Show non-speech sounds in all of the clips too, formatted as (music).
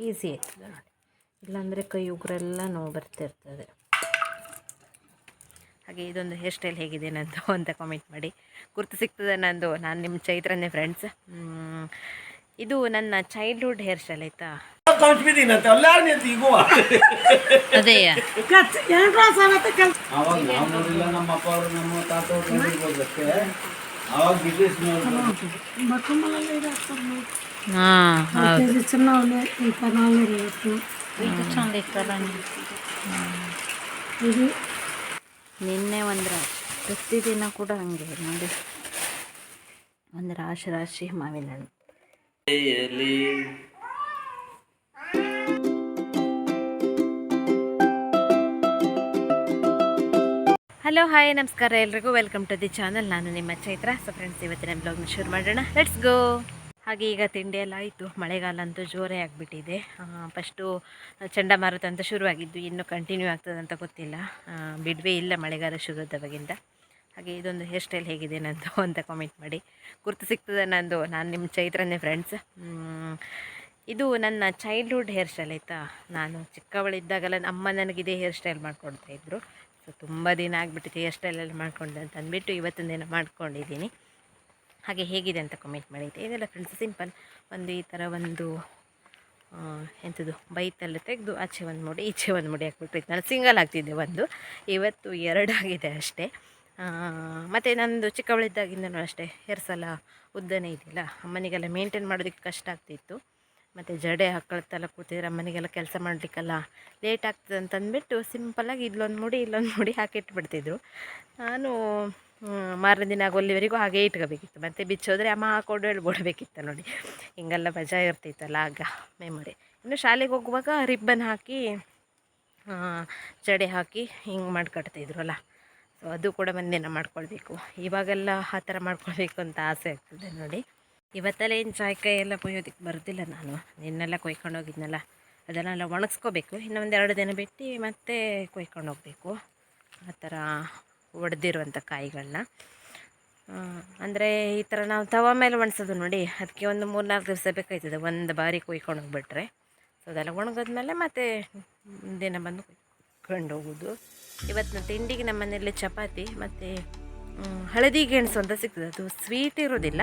Easy ಆಯ್ತದೆ ನೋಡಿ. ಇಲ್ಲಾಂದರೆ ಕೈ ಉಗುರೆಲ್ಲ ನೋವು ಬರ್ತಿರ್ತದೆ. ಹಾಗೆ ಇದೊಂದು ಹೇರ್ ಸ್ಟೈಲ್ ಹೇಗಿದೆ ನಂದು (laughs) ಅಂತ ಕಾಮೆಂಟ್ ಮಾಡಿ. ಗುರ್ತು ಸಿಗ್ತದೆ ನಂದು. ನಾನು ನಿಮ್ಮ ಚೈತ್ರನೇ ಫ್ರೆಂಡ್ಸ್ ಇದು ನನ್ನ ಚೈಲ್ಡ್ಹುಡ್ ಹೇರ್ ಸ್ಟೈಲ್ ಆಯಿತಾ? ದಿನ ಎಲ್ಲಾರು ನಿಂತು ಈಗ ಅದೇ ಅವಾಗ ನಾವು ನೋಡಿಲ್ಲ ನಮ್ಮ ಅಪ್ಪ ಅವರು ನಮ್ಮ ತಾತ ಅವರು ನೋಡಿರ್ಬೋದಕ್ಕೆ ಅವಾಗ ಬ್ರಿಟಿಷ್ ಹಾಂ ಹೌದು చిన్నవాళ్ళు ఈ కణాలు రేపు ಇದು ಚಂದ ಇತ್ತಲ್ಲ ఇది ನಿನ್ನೆ ಒಂದು ಪ್ರತಿದಿನ ಕೂಡ ಹಂಗೆ ನೋಡಿ ಒಂದು ರಾಶಿ ರಾಶಿ ಮಾವಿನ ಹಣ್ಣು ಹಲೋ ಹಾಯ್ ನಮಸ್ಕಾರ ಎಲ್ರಿಗೂ ವೆಲ್ಕಮ್ ಟು ದಿ ಚಾನಲ್ ನಾನು ನಿಮ್ಮ ಚೈತ್ರ ಸೊ ಫ್ರೆಂಡ್ಸ್ ಇವತ್ತಿನ ಬ್ಲಾಗ್ನ ಶುರು ಮಾಡೋಣ ಲೆಟ್ಸ್ ಗೋ ಹಾಗೆ ಈಗ ತಿಂಡಿ ಎಲ್ಲ ಆಯಿತು. ಮಳೆಗಾಲ ಅಂತೂ ಜೋರೇ ಆಗಿಬಿಟ್ಟಿದೆ. ಫಸ್ಟು ಚಂಡಮಾರುತ ಅಂತ ಶುರುವಾಗಿದ್ದು, ಇನ್ನೂ ಕಂಟಿನ್ಯೂ ಆಗ್ತದಂತ ಗೊತ್ತಿಲ್ಲ. ಬಿಡುವೆ ಇಲ್ಲ ಮಳೆಗಾಲ ಶುರುದವಾಗಿಂದ ಹಾಗೆ ಇದೊಂದು ಹೇರ್ ಸ್ಟೈಲ್ ಹೇಗಿದೆ ನಂದು (laughs) ಅಂತ ಕಾಮೆಂಟ್ ಮಾಡಿ. ಗುರ್ತು ಸಿಗ್ತದೆ ನಂದು. ನಾನು ನಿಮ್ಮ ಚೈತ್ರನೇ ಫ್ರೆಂಡ್ಸ್ ಇದು ನನ್ನ ಚೈಲ್ಡ್ಹುಡ್ ಹೇರ್ ಸ್ಟೈಲ್ ಆಯಿತಾ? ನಾನು ಚಿಕ್ಕವಳಿದ್ದಾಗಲ್ಲ ಅಮ್ಮ ನನಗೆ ಇದೇ ಹೇರ್ ಸ್ಟೈಲ್ ಮಾಡ್ಕೊಡ್ತಾಯಿದ್ರು ಸೊ ತುಂಬ ದಿನ ಆಗಿಬಿಟ್ಟಿದೆ ಹೇರ್ ಸ್ಟೈಲೆಲ್ಲ ಮಾಡ್ಕೊಂಡೆ ಅಂತ ಅಂದ್ಬಿಟ್ಟು ಇವತ್ತಿನ ದಿನ ಮಾಡ್ಕೊಂಡಿದ್ದೀನಿ. ಹಾಗೆ ಹೇಗಿದೆ ಅಂತ ಕಮೆಂಟ್ ಮಾಡಿದ್ದೆ. ಇದೆಲ್ಲ ಫ್ರೆಂಡ್ಸ್ ಸಿಂಪಲ್ ಒಂದು ಈ ಥರ ಒಂದು ಎಂಥದ್ದು ಬೈತಲ್ಲ ತೆಗೆದು ಆಚೆ ಒಂದು ಮುಡಿ, ಈಚೆ ಒಂದು ಮುಡಿ ಹಾಕ್ಬಿಟ್ಟಿತ್ತು ನಾನು ಸಿಂಗಲ್ ಆಗ್ತಿದ್ದೆ ಒಂದು. ಇವತ್ತು ಎರಡಾಗಿದೆ ಅಷ್ಟೇ. ಮತ್ತು ನಂದು ಚಿಕ್ಕವಳಿದ್ದಾಗಿಂದನೂ ಅಷ್ಟೇ ಹೇರ್ಸಲ್ಲ ಉದ್ದನೇ ಇದೆಯಲ್ಲ ಅಮ್ಮನಿಗೆಲ್ಲ ಮೇಂಟೈನ್ ಮಾಡೋದಕ್ಕೆ ಕಷ್ಟ ಆಗ್ತಿತ್ತು. ಮತ್ತು ಜಡೆ ಹಾಕೊಳ್ತಲ್ಲ ಕೂತಿದ್ರೆ ಅಮ್ಮನಿಗೆಲ್ಲ ಕೆಲಸ ಮಾಡಲಿಕ್ಕೆಲ್ಲ ಲೇಟ್ ಆಗ್ತದೆ ಅಂತಂದ್ಬಿಟ್ಟು ಸಿಂಪಲ್ಲಾಗಿ ಇಲ್ಲೊಂದು ಮುಡಿ ಇಲ್ಲೊಂದು ಮುಡಿ ಹಾಕಿಟ್ಬಿಡ್ತಿದ್ರು. ನಾನು ಮಾರನೇ ದಿನ ಆಗೋಲ್ಲಿವರೆಗೂ ಹಾಗೆ ಇಟ್ಕೋಬೇಕಿತ್ತು. ಮತ್ತು ಬಿಚ್ಚೋದ್ರೆ ಅಮ್ಮ ಹಾಕೊಂಡು ಹೇಳ್ಬಿಡ್ಬೇಕಿತ್ತು ನೋಡಿ. ಹಿಂಗೆಲ್ಲ ಮಜಾ ಇರ್ತಿತ್ತಲ್ಲ ಆಗ ಮೆಮೊರಿ ಇನ್ನು ಶಾಲೆಗೆ ಹೋಗುವಾಗ ರಿಬ್ಬನ್ ಹಾಕಿ ಜಡೆ ಹಾಕಿ ಹಿಂಗೆ ಮಾಡ್ಕಟ್ತಿದ್ರಲ್ಲ ಸೊ ಅದು ಕೂಡ ಒಂದಿನ ಮಾಡ್ಕೊಳ್ಬೇಕು. ಇವಾಗೆಲ್ಲ ಆ ಥರ ಮಾಡ್ಕೊಳ್ಬೇಕು ಅಂತ ಆಸೆ ಆಗ್ತದೆ ನೋಡಿ. ಇವತ್ತೆಲ್ಲ ಏನು ಚಾಯ್ಕಾಯಿ ಎಲ್ಲ ಕೊಯ್ಯೋದಕ್ಕೆ ಬರೋದಿಲ್ಲ ನಾನು. ನಿನ್ನೆಲ್ಲ ಕೊಯ್ಕೊಂಡು ಹೋಗಿದ್ನಲ್ಲ. ಅದನ್ನೆಲ್ಲ ಒಣಗಿಸ್ಕೋಬೇಕು. ಇನ್ನೊಂದು ಎರಡು ದಿನ ಬಿಟ್ಟು ಮತ್ತೆ ಕೊಯ್ಕೊಂಡು ಹೋಗಬೇಕು. ಆ ಥರ ಒಡೆದಿರುವಂಥ ಕಾಯಿಗಳನ್ನ. ಅಂದರೆ ಈ ಥರ ನಾವು ತವ ಮೇಲೆ ಒಣಸೋದು ನೋಡಿ, ಅದಕ್ಕೆ ಒಂದು ಮೂರು ನಾಲ್ಕು ದಿವಸ ಬೇಕಾಯ್ತದೆ, ಒಂದು ಬಾರಿ ಕೊಯ್ಕೊಂಡು ಹೋಗ್ಬಿಟ್ರೆ. ಸೊ ಅದೆಲ್ಲ ಒಣಗಿದ್ಮೇಲೆ ಮತ್ತೆ ದಿನ ಬಂದು ಕೊಯ್ಕೊಂಡು ಹೋಗೋದು. ಇವತ್ತಿನ ತಿಂಡಿಗೆ ನಮ್ಮ ಮನೆಯಲ್ಲಿ ಚಪಾತಿ, ಮತ್ತು ಹಳದಿ ಗೆಣಸು ಅಂತ ಸಿಗ್ತದೆ. ಅದು ಸ್ವೀಟ್ ಇರೋದಿಲ್ಲ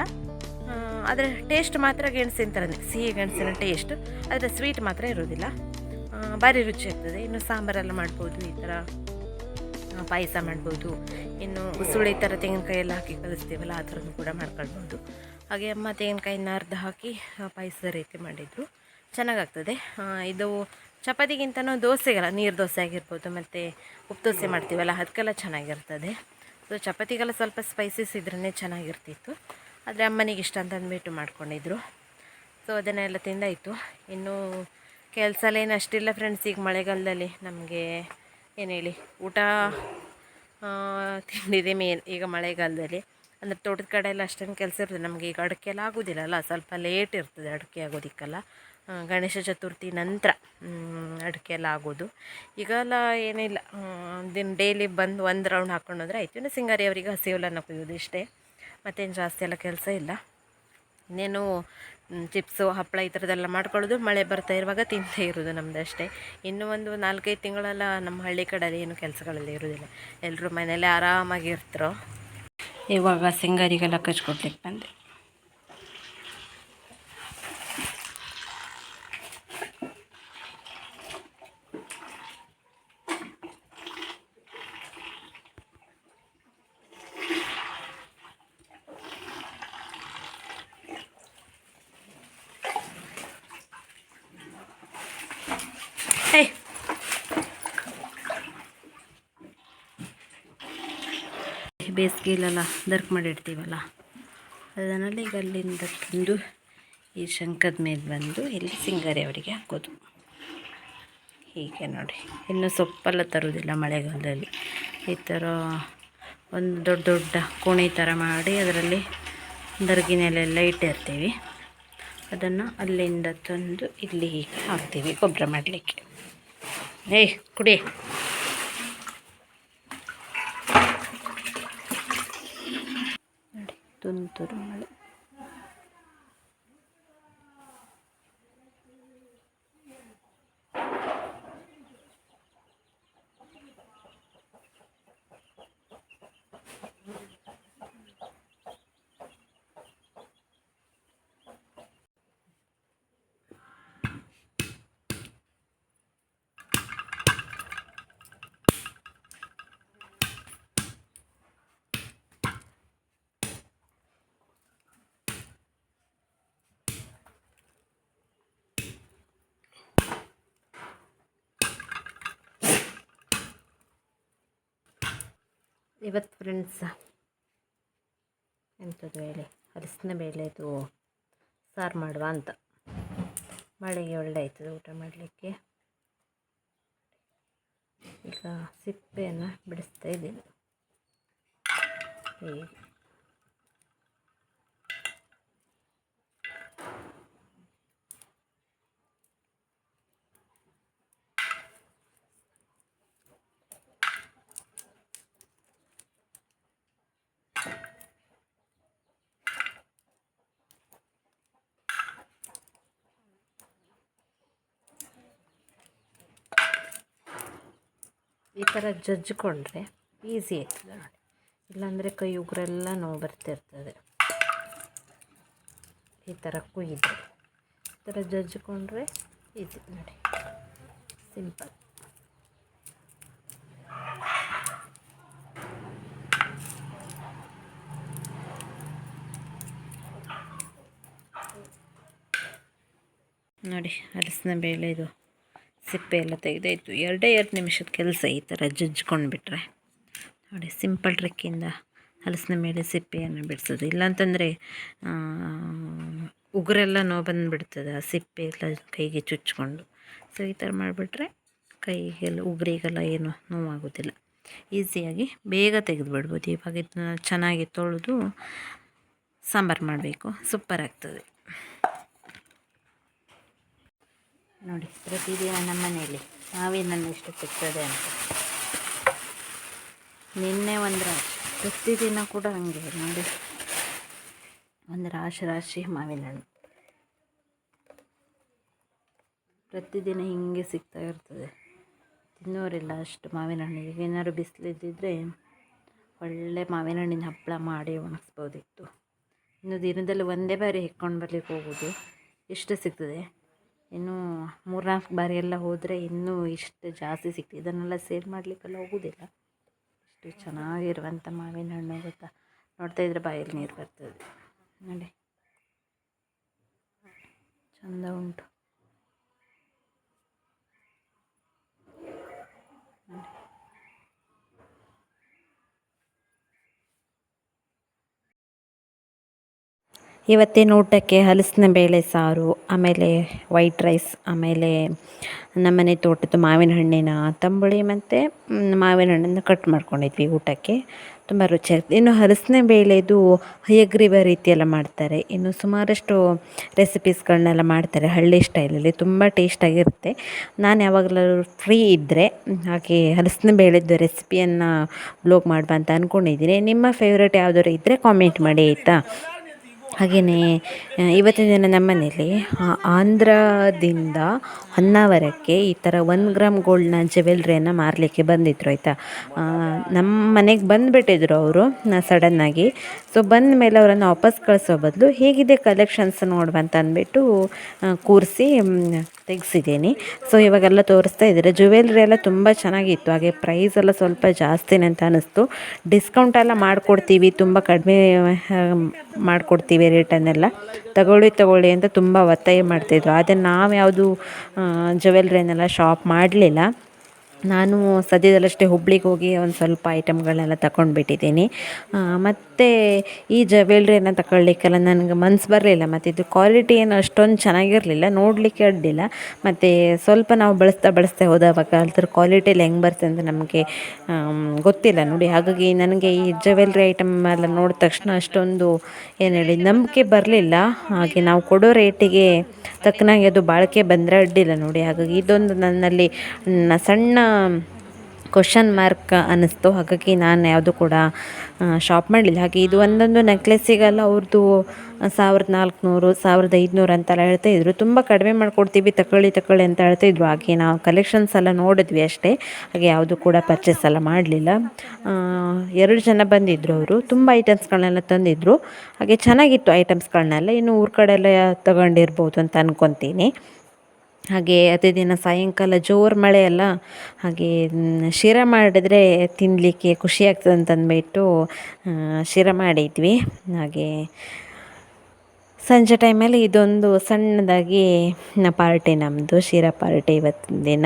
ಆದರೆ ಟೇಸ್ಟ್ ಮಾತ್ರ ಗೆಣಸಿನ ಥರನೇ ಸಿಹಿ ಗೆಣಸಿನ ಟೇಸ್ಟ್ ಆದರೆ ಸ್ವೀಟ್ ಮಾತ್ರ ಇರೋದಿಲ್ಲ ಭಾರಿ ರುಚಿ ಇರ್ತದೆ ಇನ್ನು ಸಾಂಬಾರೆಲ್ಲ ಮಾಡ್ಬೋದು ಈ ಥರ ಪಾಯಸ ಮಾಡ್ಬೋದು. ಇನ್ನು ಉಸುಳಿ ಥರ ತೆಂಗಿನಕಾಯಿ ಎಲ್ಲ ಹಾಕಿ ಕಲಿಸ್ತೀವಲ್ಲ, ಆ ಥರದ್ದು ಕೂಡ ಮಾಡ್ಕೊಳ್ಬೋದು. ಹಾಗೆ ಅಮ್ಮ ತೆಂಗಿನಕಾಯಿನ ಅರ್ಧ ಹಾಕಿ ಪಾಯಸ ರೀತಿ ಮಾಡಿದರು. ಚೆನ್ನಾಗಾಗ್ತದೆ. ಇದು ಚಪಾತಿಗಿಂತನೂ ದೋಸೆಗೆಲ್ಲ, ನೀರು ದೋಸೆ ಆಗಿರ್ಬೋದು, ಮತ್ತು ಉಪ್ಪು ದೋಸೆ ಮಾಡ್ತೀವಲ್ಲ ಅದಕ್ಕೆಲ್ಲ ಚೆನ್ನಾಗಿರ್ತದೆ. ಸೊ ಚಪಾತಿಗೆಲ್ಲ ಸ್ವಲ್ಪ ಸ್ಪೈಸಸ್ ಇದ್ರೇ ಚೆನ್ನಾಗಿರ್ತಿತ್ತು. ಆದರೆ ಅಮ್ಮನಿಗೆ ಇಷ್ಟ ಅಂತ ಅಂದ್ಬಿಟ್ಟು ಮಾಡ್ಕೊಂಡಿದ್ರು. ಸೊ ಅದನ್ನೆಲ್ಲ ತಿಂದಾಯಿತು. ಇನ್ನು ಕೆಲಸ ಅಷ್ಟಿಲ್ಲ ಫ್ರೆಂಡ್ಸ್ ಈಗ ಮಳೆಗಾಲದಲ್ಲಿ ನಮಗೆ ಏನು ಹೇಳಿ, ಊಟ ತಿಂಡಿದೆ ಮೇನ್ ಈಗ ಮಳೆಗಾಲದಲ್ಲಿ. ಅಂದರೆ ತೋಟದ ಕಡೆ ಎಲ್ಲ ಅಷ್ಟೊಂದು ಕೆಲಸ ಇರ್ತದೆ ನಮಗೆ ಈಗ ಅಡಿಕೆ ಎಲ್ಲ ಆಗೋದಿಲ್ಲಲ್ಲ, ಸ್ವಲ್ಪ ಲೇಟ್ ಇರ್ತದೆ ಅಡಿಕೆ ಆಗೋದಿಕ್ಕೆಲ್ಲ. ಗಣೇಶ ಚತುರ್ಥಿ ನಂತರ ಅಡಿಕೆ ಎಲ್ಲ ಆಗೋದು. ಈಗೆಲ್ಲ ಏನಿಲ್ಲ ದಿನ ಡೈಲಿ ಬಂದು ಒಂದು ರೌಂಡ್ ಹಾಕ್ಕೊಂಡು ಹೋದ್ರೆ ಆಯಿತು. ಇನ್ನು ಸಿಂಗಾರಿ ಅವರಿಗೆ ಹಸಿ ಹುಲ್ಲನ್ನು ಕುಯ್ಯೋದು ಇಷ್ಟೇ. ಮತ್ತೇನು ಜಾಸ್ತಿ ಎಲ್ಲ ಕೆಲಸ ಇಲ್ಲ. ಇನ್ನೇನು ಚಿಪ್ಸು ಹಪ್ಪಳ ಈ ಥರದ್ದೆಲ್ಲ ಮಾಡ್ಕೊಳ್ಳೋದು. ಮಳೆ ಬರ್ತಾ ಇರುವಾಗ ತಿಂತೇ ಇರೋದು ನಮ್ದು ಅಷ್ಟೇ. ಇನ್ನೂ ಒಂದು ನಾಲ್ಕೈದು ತಿಂಗಳೆಲ್ಲ ನಮ್ಮ ಹಳ್ಳಿ ಕಡೆಯಲ್ಲಿ ಏನು ಕೆಲಸಗಳಲ್ಲಿ ಇರೋದಿಲ್ಲ ಎಲ್ಲರೂ ಮನೇಲಿ ಆರಾಮಾಗಿ ಇರ್ತರೋ ಇವಾಗ ಸಿಂಗಾರಿಗೆಲ್ಲ ಕಚ್ಕೊಡ್ಲಿಕ್ಕೆ ಬಂದೆ. ಏಯ್ ಬೇಸಿಗೆಲೆಲ್ಲ ದರ್ಕ್ ಮಾಡಿರ್ತೀವಲ್ಲ ಅದನ್ನಲ್ಲಿ ಈಗ ಅಲ್ಲಿಂದ ತಂದು ಈ ಶಂಕದ ಮೇಲೆ ಬಂದು ಇಲ್ಲಿ ಸಿಂಗಾರಿ ಅವರಿಗೆ ಹಾಕೋದು. ಹೀಗೆ ನೋಡಿ. ಇನ್ನು ಸೊಪ್ಪೆಲ್ಲ ತರೋದಿಲ್ಲ ಮಳೆಗಾಲದಲ್ಲಿ. ಈ ಥರ ಒಂದು ದೊಡ್ಡ ದೊಡ್ಡ ಕೋಣೆ ಥರ ಮಾಡಿ ಅದರಲ್ಲಿ ದರ್ಗಿನಲ್ಲೆಲ್ಲ ಇಟ್ಟಿರ್ತೀವಿ. ಅದನ್ನು ಅಲ್ಲಿಂದ ತಂದು ಇಲ್ಲಿ ಹೀಗೆ ಹಾಕ್ತೀವಿ ಗೊಬ್ಬರ ಮಾಡಲಿಕ್ಕೆ. ಏಯ್ ಕುಡಿ. ನೋಡಿ ತುಂತುರು ಮಳೆ. ಇವತ್ತು ಫ್ರೆಂಡ್ಸ್ ಎಂಥದ್ದು ಬೇಳೆ? ಹಲಸಿನ ಬೇಳೆದು ಸಾರು ಮಾಡುವ ಅಂತ. ಮಳೆಗೆ ಒಳ್ಳೆ ಆಯ್ತದೆ ಊಟ ಮಾಡಲಿಕ್ಕೆ. ಈಗ ಸಿಪ್ಪೆಯನ್ನು ಬಿಡಿಸ್ತಾ ಇದ್ದೀನಿ. ಹೀಗೆ ಈ ಥರ ಜಜ್ಜಿಕೊಂಡ್ರೆ ಈಸಿ ಆಯ್ತದೆ ನೋಡಿ. ಇಲ್ಲಾಂದರೆ ಕೈ ಉಗುರೆಲ್ಲ ನೋವು ಬರ್ತಿರ್ತದೆ ಈ ಥರ ಕುಯ್ದು, ಈ ಥರ ಜಜ್ಜಿಕೊಂಡ್ರೆ ಈಸಿ ನೋಡಿ. ಸಿಂಪಲ್ ನೋಡಿ ಬೇಳೆ ಬೇಳೆದು ಸಿಪ್ಪೆ ಎಲ್ಲ ತೆಗೆದಾಯಿತು. ಎರಡೇ ಎರಡು ನಿಮಿಷದ ಕೆಲಸ ಈ ಥರ ಜಜ್ಜಿಕೊಂಡ್ಬಿಟ್ರೆ. ನೋಡಿ ಸಿಂಪಲ್ ಟ್ರಿಕ್ಕಿಂದ ಹಲಸಿನ ಮೇಲೆ ಸಿಪ್ಪೆಯನ್ನು ಬಿಡಿಸೋದು. ಇಲ್ಲಾಂತಂದರೆ ಉಗುರೆಲ್ಲ ನೋವು ಬಂದುಬಿಡ್ತದೆ ಆ ಸಿಪ್ಪೆ ಎಲ್ಲ ಕೈಗೆ ಚುಚ್ಕೊಂಡು. ಸೊ ಈ ಥರ ಮಾಡಿಬಿಟ್ರೆ ಕೈಗೆಲ್ಲ, ಉಗುರಿಗೆಲ್ಲ ಏನು ನೋವಾಗೋದಿಲ್ಲ ಈಸಿಯಾಗಿ ಬೇಗ ತೆಗೆದುಬಿಡ್ಬೋದು. ಇವಾಗ ಇದನ್ನ ಚೆನ್ನಾಗಿ ತೊಳೆದು ಸಾಂಬಾರು ಮಾಡಬೇಕು. ಸೂಪರ್ ಆಗ್ತದೆ. ನೋಡಿ, ಪ್ರತಿದಿನ ನಮ್ಮ ಮನೆಯಲ್ಲಿ ಮಾವಿನನ್ನು ಎಷ್ಟು ಸಿಗ್ತದೆ ಅಂತ. ನಿನ್ನೆ ಒಂದು ರಾಶಿ, ಪ್ರತಿದಿನ ಕೂಡ ಹಂಗೆ ನೋಡಿ. ಒಂದು ರಾಶಿ ರಾಶಿ ಮಾವಿನ ಹಣ್ಣು ಪ್ರತಿದಿನ ಹಿಂಗೆ ಸಿಗ್ತಾ ಇರ್ತದೆ. ತಿನ್ನೋರಿಲ್ಲ ಅಷ್ಟು ಮಾವಿನ ಹಣ್ಣು ಈಗ ಏನಾದ್ರು ಬಿಸಿಲಿದ್ದಿದ್ರೆ ಒಳ್ಳೆ ಮಾವಿನ ಹಣ್ಣಿನ ಹಪ್ಪಳ ಮಾಡಿ ಒಣಗಿಸ್ಬೋದಿತ್ತು. ಇನ್ನು ದಿನದಲ್ಲಿ ಒಂದೇ ಬಾರಿ ಹೆಕ್ಕೊಂಡು ಬರ್ಲಿಕ್ಕೆ ಹೋಗೋದು ಎಷ್ಟು ಸಿಗ್ತದೆ. ಇನ್ನು ಮೂರ್ನಾಲ್ಕು ಬಾರಿ ಎಲ್ಲ ಹೋದರೆ ಇನ್ನೂ ಇಷ್ಟು ಜಾಸ್ತಿ ಸಿಗ್ತದೆ. ಇದನ್ನೆಲ್ಲ ಸೇಲ್ ಮಾಡಲಿಕ್ಕೆಲ್ಲ ಹೋಗೋದಿಲ್ಲ. ಇಷ್ಟು ಚೆನ್ನಾಗಿರುವಂಥ ಮಾವಿನ ಹಣ್ಣು ಗೊತ್ತಾ? ನೋಡ್ತಾ ಇದ್ರೆ ಬಾಯಲ್ಲಿ ನೀರು ಬರ್ತದೆ. ನೋಡಿ. ಚಂದ ಉಂಟು. ಇವತ್ತಿನ ಊಟಕ್ಕೆ ಹಲಸಿನ ಬೇಳೆ ಸಾರು, ಆಮೇಲೆ ವೈಟ್ ರೈಸ್ ಆಮೇಲೆ ನಮ್ಮನೆ ತೋಟದ ಮಾವಿನ ಹಣ್ಣಿನ ತಂಬುಳಿ ಮತ್ತು ಮಾವಿನ ಹಣ್ಣನ್ನು ಕಟ್ ಮಾಡ್ಕೊಂಡಿದ್ವಿ ಊಟಕ್ಕೆ. ತುಂಬ ರುಚಿಯಾಗ್ತದೆ ಇನ್ನು ಹಲಸಿನ ಬೇಳೆದು ಹಯಗ್ರೀವ ರೀತಿಯೆಲ್ಲ ಮಾಡ್ತಾರೆ. ಇನ್ನು ಸುಮಾರಷ್ಟು ರೆಸಿಪೀಸ್ಗಳನ್ನೆಲ್ಲ ಮಾಡ್ತಾರೆ. ಹಳ್ಳಿ ಸ್ಟೈಲಲ್ಲಿ ತುಂಬ ಟೇಸ್ಟಾಗಿರುತ್ತೆ ನಾನು ಯಾವಾಗಲಾದ್ರು ಫ್ರೀ ಇದ್ದರೆ ಹಾಗೆ ಹಲಸಿನ ಬೇಳೆದು ರೆಸಿಪಿಯನ್ನು ಬ್ಲೋಗ್ ಮಾಡುವ ಅಂತ ಅಂದ್ಕೊಂಡಿದ್ದೀನಿ ನಿಮ್ಮ ಫೇವ್ರೇಟ್ ಯಾವುದಾದ್ರು ಇದ್ದರೆ ಕಾಮೆಂಟ್ ಮಾಡಿ ಆಯಿತಾ? ಹಾಗೆಯೇ ಇವತ್ತಿನ ದಿನ ನಮ್ಮ ಮನೇಲಿ ಆಂಧ್ರದಿಂದ ಹೊನ್ನಾವರಕ್ಕೆ ಈ ಥರ ಒನ್ ಗ್ರಾಮ್ ಗೋಲ್ಡ್ನ ಜ್ಯುವೆಲ್ರಿಯನ್ನು ಮಾರಲಿಕ್ಕೆ ಬಂದಿದ್ರು, ಆಯಿತಾ? ನಮ್ಮ ಮನೆಗೆ ಬಂದುಬಿಟ್ಟಿದ್ರು ಅವರು ಸಡನ್ನಾಗಿ ಸೊ ಬಂದ ಮೇಲೆ ಅವರನ್ನು ವಾಪಸ್ ಕಳಿಸೋ ಬದಲು ಹೇಗಿದೆ ಕಲೆಕ್ಷನ್ಸ್ ನೋಡುವಂತ ಅಂದ್ಬಿಟ್ಟು ಕೂರಿಸಿ ತೆಗೆಸಿದ್ದೀನಿ. ಸೊ ಇವಾಗೆಲ್ಲ ತೋರಿಸ್ತಾ ಇದ್ದಾರೆ. ಜ್ಯುವೆಲ್ರಿ ಎಲ್ಲ ತುಂಬ ಚೆನ್ನಾಗಿತ್ತು. ಹಾಗೆ ಪ್ರೈಸ್ ಎಲ್ಲ ಸ್ವಲ್ಪ ಜಾಸ್ತಿನೇ ಅಂತ ಅನ್ನಿಸ್ತು ಡಿಸ್ಕೌಂಟ್ ಎಲ್ಲ ಮಾಡಿಕೊಡ್ತೀವಿ, ತುಂಬ ಕಡಿಮೆ ಮಾಡಿಕೊಡ್ತೀವಿ ರೇಟನ್ನೆಲ್ಲ ತಗೊಳ್ಳಿ ತಗೊಳ್ಳಿ ಅಂತ ತುಂಬ ಒತ್ತಾಯ ಮಾಡ್ತಾಯಿದ್ರು ಆದರೆ ನಾವು ಯಾವುದು ಜ್ಯುವೆಲ್ರಿನೆಲ್ಲ ಶಾಪ್ ಮಾಡಲಿಲ್ಲ. ನಾನು ಸದ್ಯದಲ್ಲಷ್ಟೇ ಹುಬ್ಳಿಗೆ ಹೋಗಿ ಒಂದು ಸ್ವಲ್ಪ ಐಟಮ್ಗಳನ್ನೆಲ್ಲ ತಗೊಂಡ್ಬಿಟ್ಟಿದ್ದೀನಿ ಮತ್ತು ಈ ಜ್ಯುವೆಲ್ರಿಯನ್ನು ತಗೊಳ್ಳಿಕ್ಕೆಲ್ಲ ನನಗೆ ಮನ್ಸು ಬರಲಿಲ್ಲ, ಮತ್ತು ಇದು ಕ್ವಾಲಿಟಿ ಏನು ಅಷ್ಟೊಂದು ಚೆನ್ನಾಗಿರಲಿಲ್ಲ, ನೋಡಲಿಕ್ಕೆ ಅಡ್ಡಿಲ್ಲ. ಮತ್ತು ಸ್ವಲ್ಪ ನಾವು ಬಳಸ್ತಾ ಬಳಸ್ತಾ ಹೋದವಾಗ ಅದ್ರ ಕ್ವಾಲಿಟಿಯಲ್ಲಿ ಹೆಂಗೆ ಬರ್ತದೆ ಅಂತ ನಮಗೆ ಗೊತ್ತಿಲ್ಲ ನೋಡಿ. ಹಾಗಾಗಿ ನನಗೆ ಈ ಜ್ಯುವೆಲ್ರಿ ಐಟಮ್ ಎಲ್ಲ ನೋಡಿದ ತಕ್ಷಣ ಅಷ್ಟೊಂದು ಏನು ಹೇಳಿ ನಂಬಿಕೆ ಬರಲಿಲ್ಲ. ಹಾಗೆ ನಾವು ಕೊಡೋ ರೇಟಿಗೆ ತಕ್ಕನಾಗಿ ಅದು ಬಾಳಿಕೆ ಬಂದರೆ ಅಡ್ಡಿಲ್ಲ ನೋಡಿ. ಹಾಗಾಗಿ ಇದೊಂದು ನನ್ನಲ್ಲಿ ಸಣ್ಣ ಕ್ವಶನ್ ಮಾರ್ಕ್ ಅನ್ನಿಸ್ತು. ಹಾಗಾಗಿ ನಾನು ಯಾವುದು ಕೂಡ ಶಾಪ್ ಮಾಡಲಿಲ್ಲ. ಹಾಗೆ ಇದು ಒಂದೊಂದು ನೆಕ್ಲೆಸ್ಸಿಗೆಲ್ಲ ಅವ್ರದ್ದು ಸಾವಿರದ ನಾಲ್ಕುನೂರು, ಸಾವಿರದ ಐದುನೂರು ಅಂತೆಲ್ಲ ಹೇಳ್ತಾ ಇದ್ರು. ತುಂಬ ಕಡಿಮೆ ಮಾಡಿಕೊಡ್ತೀವಿ, ತಗೊಳ್ಳಿ ತಗೊಳ್ಳಿ ಅಂತ ಹೇಳ್ತಾಯಿದ್ರು ಹಾಗೆ ನಾವು ಕಲೆಕ್ಷನ್ಸ್ ಎಲ್ಲ ನೋಡಿದ್ವಿ ಅಷ್ಟೇ. ಹಾಗೆ ಯಾವುದು ಕೂಡ ಪರ್ಚೇಸ್ ಎಲ್ಲ ಮಾಡಲಿಲ್ಲ. ಎರಡು ಜನ ಬಂದಿದ್ದರು ಅವರು. ತುಂಬ ಐಟಮ್ಸ್ಗಳನ್ನೆಲ್ಲ ತಂದಿದ್ದರು ಹಾಗೆ ಚೆನ್ನಾಗಿತ್ತು ಐಟಮ್ಸ್ಗಳನ್ನೆಲ್ಲ ಇನ್ನು ಊರ ಕಡೆ ಎಲ್ಲ ತಗೊಂಡಿರ್ಬೋದು ಅಂತ ಅಂದ್ಕೊತೀನಿ ಹಾಗೆ ಅದೇ ದಿನ ಸಾಯಂಕಾಲ ಜೋರು ಮಳೆ ಅಲ್ಲ? ಹಾಗೆ ಶಿರ ಮಾಡಿದ್ರೆ ತಿನ್ನಲಿಕ್ಕೆ ಖುಷಿ ಆಗ್ತದೆ ಅಂತಂದ್ಬಿಟ್ಟು ಶಿರ ಮಾಡಿದ್ವಿ. ಹಾಗೆ, ಸಂಜೆ ಟೈಮಲ್ಲಿ ಇದೊಂದು ಸಣ್ಣದಾಗಿ ಪಾರ್ಟಿ ನಮ್ಮದು ಶಿರಾ ಪಾರ್ಟಿ ಇವತ್ತಿನ ದಿನ.